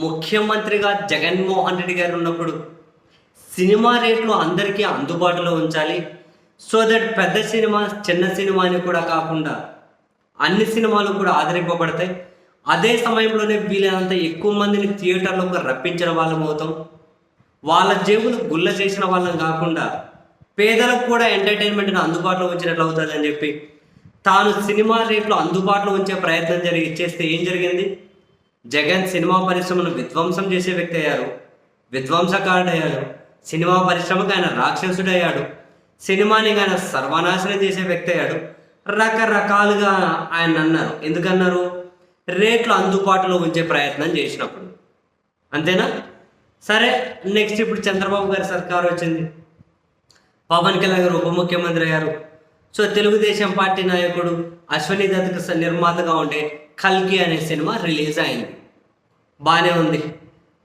ముఖ్యమంత్రిగా జగన్మోహన్ రెడ్డి గారు ఉన్నప్పుడు సినిమా రేట్లు అందరికీ అందుబాటులో ఉంచాలి. సో దట్ పెద్ద సినిమా చిన్న సినిమా అని కూడా కాకుండా అన్ని సినిమాలు కూడా ఆదరింపబడతాయి. అదే సమయంలోనే వీలైనంత ఎక్కువ మందిని థియేటర్లోకి రప్పించిన వాళ్ళం అవుతాం. వాళ్ళ జేబులు గుల్ల చేసిన వాళ్ళం కాకుండా పేదలకు కూడా ఎంటర్టైన్మెంట్ని అందుబాటులో ఉంచినట్లు అవుతుందని చెప్పి తాను సినిమా రేట్లు అందుబాటులో ఉంచే ప్రయత్నం జరిగి చేస్తే ఏం జరిగింది? జగన్ సినిమా పరిశ్రమను విధ్వంసం చేసే వ్యక్తి అయ్యారు. విధ్వంసకారుడు అయ్యాడు సినిమా పరిశ్రమకు ఆయన రాక్షసుడయ్యాడు. సినిమాని ఆయన సర్వనాశనం చేసే వ్యక్తి అయ్యాడు. రకరకాలుగా ఆయన అన్నారు. ఎందుకన్నారు? రేట్లు అందుబాటులో ఉంచే ప్రయత్నం చేసినప్పుడు. అంతేనా? సరే నెక్స్ట్ ఇప్పుడు చంద్రబాబు గారి సర్కారు వచ్చింది. పవన్ కళ్యాణ్ గారు ఉప ముఖ్యమంత్రి అయ్యారు. సో తెలుగుదేశం పార్టీ నాయకుడు అశ్వనీ దత్ నిర్మాతగా ఉండే కల్కి అనే సినిమా రిలీజ్ అయింది. బాగానే ఉంది.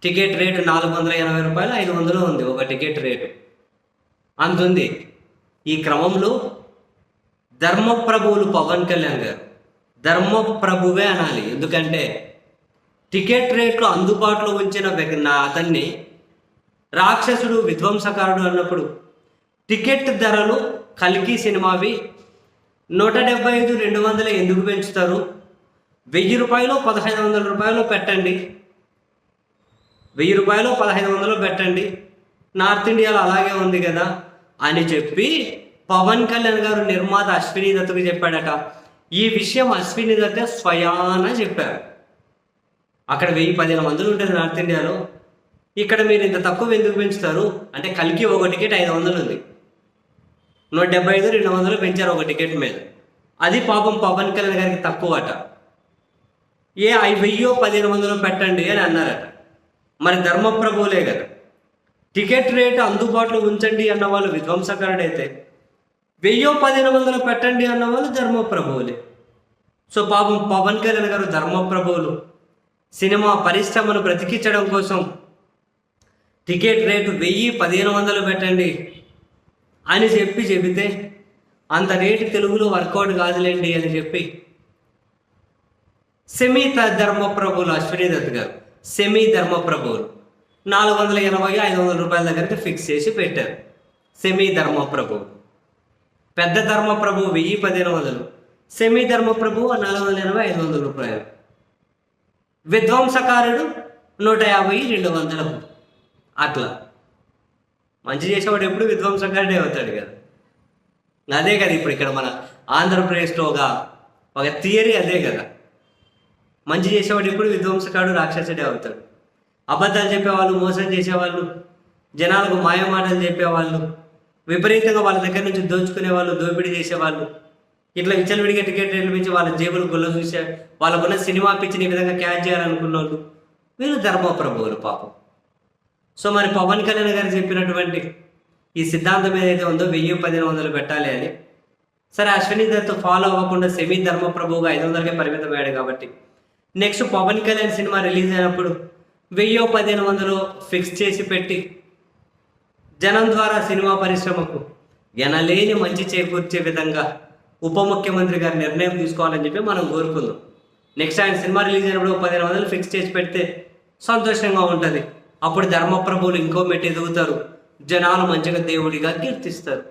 టికెట్ రేటు నాలుగు వందల ఎనభై రూపాయలు ఐదు వందలు ఉంది ఒక టికెట్ రేటు. అంతుంది ఈ క్రమంలో ధర్మప్రభువులు పవన్ కళ్యాణ్ గారు ధర్మప్రభువే అనాలి. ఎందుకంటే టికెట్ రేట్లు అందుబాటులో ఉంచిన అతన్ని రాక్షసుడు విధ్వంసకారుడు అన్నప్పుడు టికెట్ ధరలు కలికి సినిమావి నూట డెబ్బై ఐదు రెండు వందలు ఎందుకు పెంచుతారు? వెయ్యి రూపాయలు పదహైదు వందల రూపాయలు పెట్టండి. వెయ్యి రూపాయలు పదహైదు వందలు పెట్టండి. నార్త్ ఇండియాలో అలాగే ఉంది కదా అని చెప్పి పవన్ కళ్యాణ్ గారు నిర్మాత అశ్విని దత్తుకు చెప్పాడట. ఈ విషయం అశ్విని దత్తే స్వయాన చెప్పారు. అక్కడ వెయ్యి పదిహేను మందులు ఉంటుంది నార్త్ ఇండియాలో. ఇక్కడ మీరు ఇంత తక్కువ ఎందుకు పెంచుతారు? అంటే కలికి ఒక టికెట్ ఐదు వందలు ఉంది. నూట డెబ్బై ఐదు రెండు వందలు పెంచారు ఒక టికెట్ మీద. అది పాపం పవన్ కళ్యాణ్ గారికి తక్కువ అట ఏ ఐ వెయ్యో పదిహేను వందలు పెట్టండి అని అన్నారట. మరి ధర్మప్రభువులే కదా. టికెట్ రేటు అందుబాటులో ఉంచండి అన్న వాళ్ళు విధ్వంసకరుడైతే. వెయ్యో పదిహేను వందలు పెట్టండి అన్న వాళ్ళు ధర్మప్రభువులే. సో పాపం పవన్ కళ్యాణ్ గారు ధర్మప్రభువులు. సినిమా పరిశ్రమను బ్రతికించడం కోసం టికెట్ రేటు వెయ్యి పదిహేను వందలు పెట్టండి అని చెప్పి చెబితే అంత రేటు తెలుగులో వర్కౌట్ కాదులేండి అని చెప్పి సెమీ త- ధర్మప్రభువులు అశ్విని దత్ గారు. సెమీ ధర్మప్రభువులు నాలుగు వందల ఎనభై ఐదు వందల రూపాయల దగ్గరికి ఫిక్స్ చేసి పెట్టారు. సెమీ ధర్మప్రభు పెద్ద ధర్మప్రభు వెయ్యి పదిహేను వందలు. సెమీ ధర్మప్రభువు నాలుగు వందల ఎనభై ఐదు వందల రూపాయలు. విధ్వంసకారుడు నూట యాభై రెండు వందల అట్లా. మంచి చేసేవాడు ఎప్పుడు విధ్వంసకారుడే అవుతాడు కదా. అదే కదా ఇప్పుడు ఇక్కడ మన ఆంధ్రప్రదేశ్లో ఒక ఒక థియరీ అదే కదా. మంచి చేసేవాడు ఎప్పుడు విధ్వంసకాడు రాక్షసుడే అవుతాడు. అబద్ధాలు చెప్పేవాళ్ళు మోసం చేసేవాళ్ళు జనాలకు మాయ మాటలు చెప్పేవాళ్ళు విపరీతంగా వాళ్ళ దగ్గర నుంచి దోచుకునే వాళ్ళు దోపిడీ చేసేవాళ్ళు. ఇట్లా విచ్చలవిడిగా టికెట్ రేట్లు పెంచి వాళ్ళ జేబులు గుల్ల చూసే వాళ్ళకున్న సినిమా పిచ్చిని ఈ విధంగా క్యాచ్ చేయాలనుకున్న వాళ్ళు వీళ్ళు ధర్మప్రభువులు పాపం. సో మరి పవన్ కళ్యాణ్ గారు చెప్పినటువంటి ఈ సిద్ధాంతం ఏదైతే ఉందో వెయ్యి పదిహేను వందలు పెట్టాలి అని సరే అశ్విని దత్ ఫాలో అవ్వకుండా సెమీ ధర్మప్రభువుగా ఐదు వందలకే పరిమితం అయ్యాడు కాబట్టి next Pawan Kalyan cinema release అయినప్పుడు వెయ్యో పదిహేను వందలు ఫిక్స్ చేసి పెట్టి జనం ద్వారా సినిమా పరిశ్రమకు ఎనలేని మంచి చేకూర్చే విధంగా ఉప ముఖ్యమంత్రి గారు నిర్ణయం తీసుకోవాలని చెప్పి మనం కోరుకుందాం. నెక్స్ట్ ఆయన సినిమా రిలీజ్ అయినప్పుడు పదిహేను వందలు ఫిక్స్ చేసి పెడితే సంతోషంగా ఉంటుంది. అప్పుడు ధర్మప్రభువులు ఇంకో మెట్టు ఎదుగుతారు. జనాలు మంచిగా దేవుడిగా కీర్తిస్తారు.